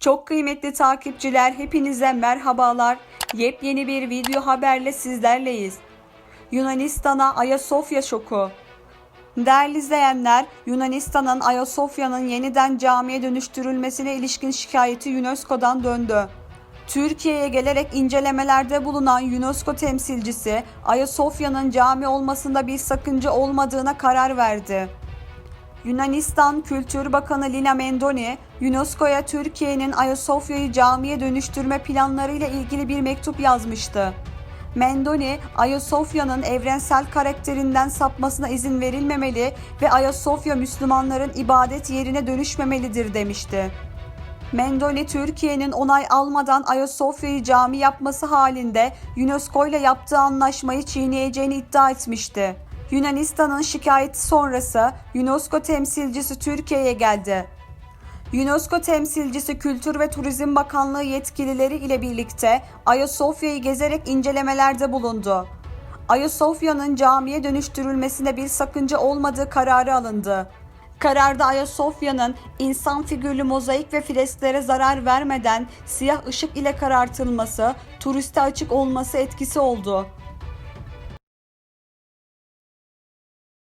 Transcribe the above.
Çok kıymetli takipçiler hepinize merhabalar. Yepyeni bir video haberle sizlerleyiz. Yunanistan'a Ayasofya şoku. Değerli izleyenler, Yunanistan'ın Ayasofya'nın yeniden camiye dönüştürülmesine ilişkin şikayeti UNESCO'dan döndü. Türkiye'ye gelerek incelemelerde bulunan UNESCO temsilcisi Ayasofya'nın cami olmasında bir sakınca olmadığına karar verdi. Yunanistan Kültür Bakanı Lina Mendoni, UNESCO'ya Türkiye'nin Ayasofya'yı camiye dönüştürme planlarıyla ilgili bir mektup yazmıştı. Mendoni, Ayasofya'nın evrensel karakterinden sapmasına izin verilmemeli ve Ayasofya Müslümanların ibadet yerine dönüşmemelidir demişti. Mendoni Türkiye'nin onay almadan Ayasofya'yı cami yapması halinde UNESCO ile yaptığı anlaşmayı çiğneyeceğini iddia etmişti. Yunanistan'ın şikayeti sonrası UNESCO temsilcisi Türkiye'ye geldi. UNESCO temsilcisi Kültür ve Turizm Bakanlığı yetkilileri ile birlikte Ayasofya'yı gezerek incelemelerde bulundu. Ayasofya'nın camiye dönüştürülmesine bir sakınca olmadığı kararı alındı. Kararda Ayasofya'nın insan figürlü mozaik ve fresklere zarar vermeden siyah ışık ile karartılması, turiste açık olması etkisi oldu.